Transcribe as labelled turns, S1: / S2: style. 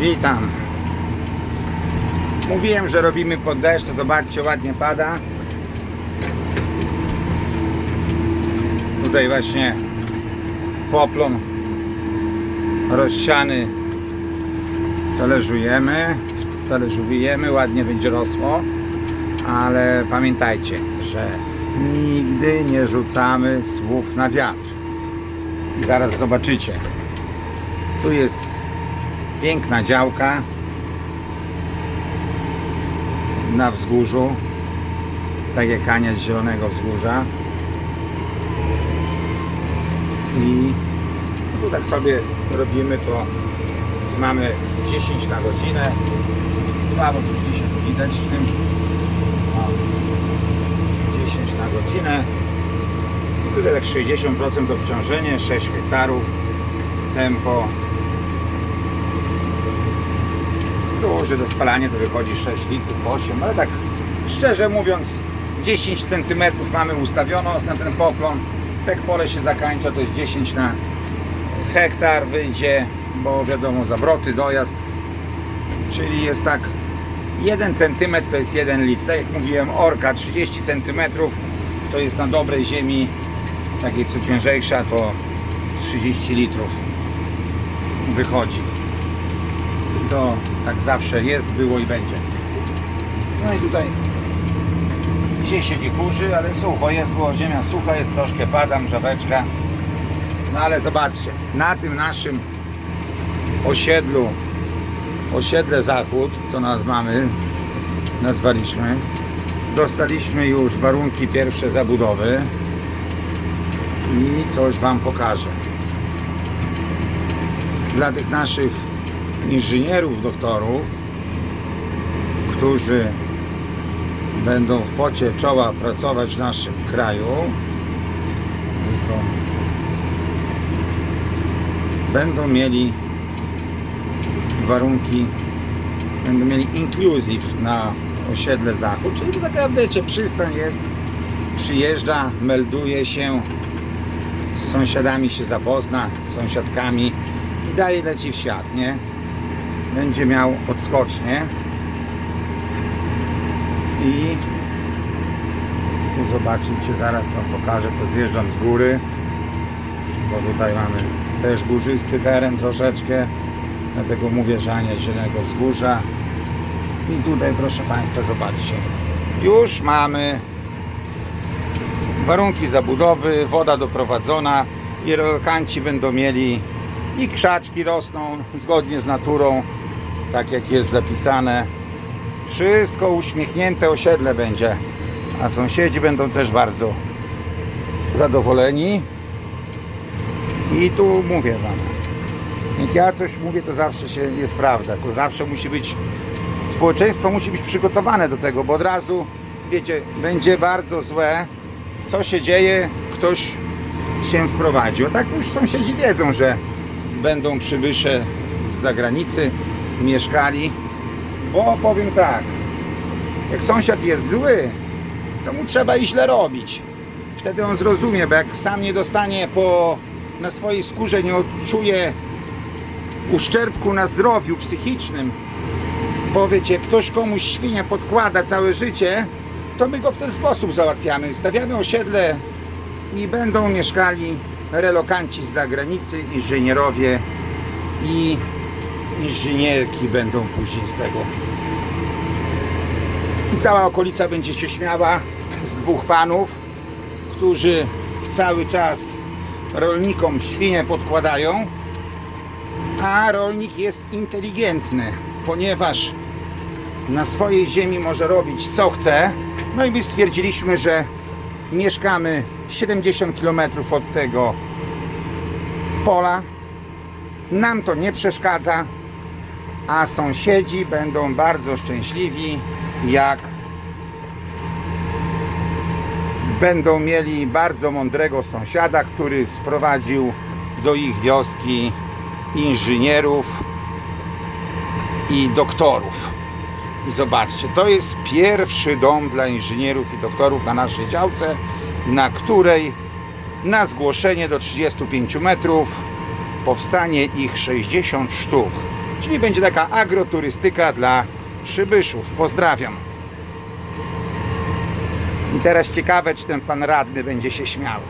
S1: Witam. Mówiłem, że robimy pod deszcz, zobaczcie, ładnie pada. Tutaj właśnie poplon rozsiany talerzujemy, talerzujemy, ładnie będzie rosło, ale pamiętajcie, że nigdy nie rzucamy słów na wiatr. Zaraz zobaczycie. Tu jest piękna działka na wzgórzu, tak jak Ania z Zielonego Wzgórza. I tu tak sobie robimy to. Mamy 10 na godzinę. Słabo już dzisiaj widać w tym. O, 10 na godzinę. Tutaj tak 60% obciążenie, 6 hektarów. Tempo. Duże do spalania to wychodzi 6 litrów, 8, ale tak szczerze mówiąc 10 cm mamy ustawiono na ten poplon. Tak pole się zakańcza, to jest 10 na hektar wyjdzie, bo wiadomo zawroty, dojazd. Czyli jest tak 1 cm to jest 1 litr. Tak jak mówiłem, orka 30 cm to jest na dobrej ziemi, takiej co ciężejsza to 30 litrów wychodzi. I to tak zawsze jest, było i będzie. No i tutaj dzisiaj się nie kurzy, ale sucho jest, było ziemia sucha, jest troszkę pada, mrzaweczka. No ale zobaczcie, na tym naszym osiedlu, osiedle Zachód, co nas mamy, nazwaliśmy, dostaliśmy już warunki pierwsze zabudowy i coś Wam pokażę. Dla tych naszych inżynierów, doktorów, którzy będą w pocie czoła pracować w naszym kraju, będą mieli warunki, będą mieli inclusive na osiedle Zachód, czyli to taka, wiecie, przystań jest, przyjeżdża, melduje się, z sąsiadami się zapozna, z sąsiadkami i daje leci w świat, nie? Będzie miał odskocznie i tu zobaczycie, zaraz Wam pokażę, pozjeżdżam z góry, bo tutaj mamy też górzysty teren troszeczkę, dlatego mówię, że Ania Zielonego Wzgórza. I tutaj proszę Państwa, zobaczcie, już mamy warunki zabudowy, woda doprowadzona i relokanci będą mieli i krzaczki rosną zgodnie z naturą, tak jak jest zapisane. Wszystko uśmiechnięte osiedle będzie, a sąsiedzi będą też bardzo zadowoleni. I tu mówię Wam, jak ja coś mówię, to zawsze się jest prawda, to zawsze musi być, społeczeństwo musi być przygotowane do tego, bo od razu, wiecie, będzie bardzo złe, co się dzieje, ktoś się wprowadził. Tak już sąsiedzi wiedzą, że będą przybysze z zagranicy mieszkali, bo powiem tak, jak sąsiad jest zły, to mu trzeba i źle robić. Wtedy on zrozumie, bo jak sam nie dostanie po, na swojej skórze, nie odczuje uszczerbku na zdrowiu psychicznym, bo wiecie, ktoś komuś świnie podkłada całe życie, to my go w ten sposób załatwiamy. Stawiamy osiedle i będą mieszkali relokanci z zagranicy, inżynierowie i inżynierki będą później z tego. I cała okolica będzie się śmiała z dwóch panów, którzy cały czas rolnikom świnie podkładają, a rolnik jest inteligentny, ponieważ na swojej ziemi może robić co chce. No i my stwierdziliśmy, że mieszkamy 70 km od tego pola. Nam to nie przeszkadza, a sąsiedzi będą bardzo szczęśliwi, jak będą mieli bardzo mądrego sąsiada, który sprowadził do ich wioski inżynierów i doktorów. I zobaczcie, to jest pierwszy dom dla inżynierów i doktorów na naszej działce, na której na zgłoszenie do 35 metrów powstanie ich 60 sztuk. Czyli będzie taka agroturystyka dla przybyszów. Pozdrawiam. I teraz ciekawe, czy ten pan radny będzie się śmiał.